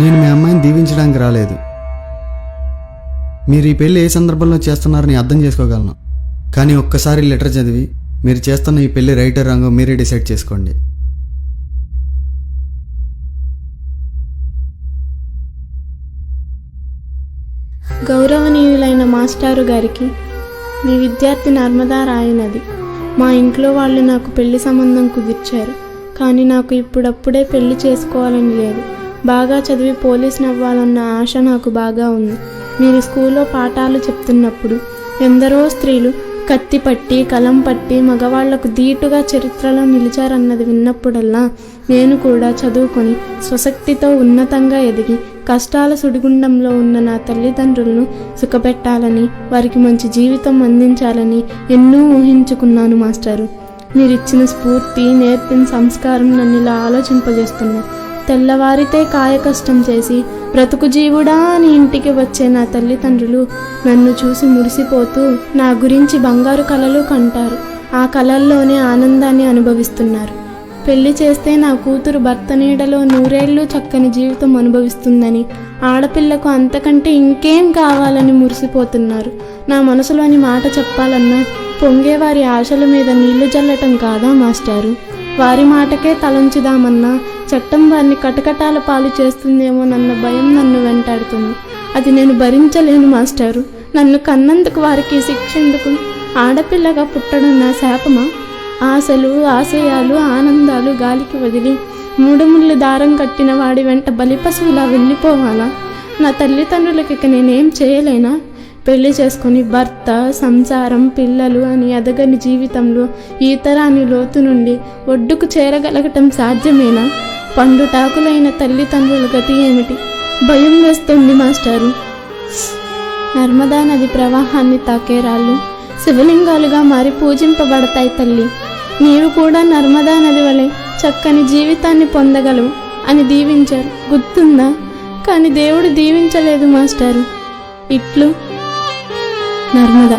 నేను మీ అమ్మాయిని దీవించడానికి రాలేదు. మీరు ఈ పెళ్ళి ఏ సందర్భంలో చేస్తున్నారని అర్థం చేసుకోగలను. కానీ ఒక్కసారి లెటర్ చదివి మీరు చేస్తున్న ఈ పెళ్ళి రైటర్ రంగు మీరే డిసైడ్ చేసుకోండి. గౌరవనీయులైన మాస్టారు గారికి మీ విద్యార్థి నర్మదా రాయనది. మా ఇంట్లో వాళ్ళు నాకు పెళ్ళి సంబంధం కుదిర్చారు. కానీ నాకు ఇప్పుడప్పుడే పెళ్ళి చేసుకోవాలని లేదు. బాగా చదివి పోలీస్ని అవ్వాలన్న ఆశ నాకు బాగా ఉంది. మీరు స్కూల్లో పాఠాలు చెప్తున్నప్పుడు ఎందరో స్త్రీలు కత్తి పట్టి కలం పట్టి మగవాళ్ళకు ధీటుగా చరిత్రలో నిలిచారన్నది విన్నప్పుడల్లా నేను కూడా చదువుకొని స్వశక్తితో ఉన్నతంగా ఎదిగి కష్టాల సుడిగుండంలో ఉన్న నా తల్లిదండ్రులను సుఖపెట్టాలని వారికి మంచి జీవితం అందించాలని ఎన్నో ఊహించుకున్నాను మాస్టారు. మీరిచ్చిన స్ఫూర్తి నేర్పిన సంస్కారం నన్ను ఇలా ఆలోచింపజేస్తున్నా తెల్లవారితే కాయ కష్టం చేసి బ్రతుకు జీవుడా అని ఇంటికి వచ్చే నా తల్లిదండ్రులు నన్ను చూసి మురిసిపోతూ నా గురించి బంగారు కలలు కంటారు. ఆ కలల్లోనే ఆనందాన్ని అనుభవిస్తున్నారు. పెళ్ళి చేస్తే నా కూతురు భర్త నీడలో నూరేళ్ళు చక్కని జీవితం అనుభవిస్తుందని ఆడపిల్లకు అంతకంటే ఇంకేం కావాలని మురిసిపోతున్నారు. నా మనసులోని మాట చెప్పాలన్నా పొంగేవారి ఆశల మీద నీళ్ళు జల్లటం కాదా మాస్టారు? వారి మాటకే తలంచుదామన్నా చట్టం వారిని కటకటాల పాలు చేస్తుందేమోనన్న భయం నన్ను వెంటాడుతుంది. అది నేను భరించలేను మాస్టారు. నన్ను కన్నందుకు వారికి శిక్ష ఎందుకు? ఆడపిల్లగా పుట్టడం నా శాపమా? ఆశలు ఆశయాలు ఆనందాలు గాలికి వదిలి మూడు ముళ్ళు దారం కట్టిన వాడి వెంట బలిపశువులా వెళ్ళిపోవాలా? నా తల్లిదండ్రులకి ఇక నేనేం చేయలేనా? పెళ్ళి చేసుకొని భర్త సంసారం పిల్లలు అని ఎదగని జీవితంలో ఈతరాని లోతు నుండి ఒడ్డుకు చేరగలగటం సాధ్యమేనా? పండుటాకులైన తల్లిదండ్రుల గతి ఏమిటి? భయం వేస్తుంది మాస్టారు. నర్మదా నది ప్రవాహాన్ని తాకే రాళ్ళు శివలింగాలుగా మారి పూజింపబడతాయి తల్లి. నీవు కూడా నర్మదా నది వలె చక్కని జీవితాన్ని పొందగలవు అని దీవించారు. గుర్తుందా? కానీ దేవుడు దీవించలేదు మాస్టారు. ఇట్లు నర్మదా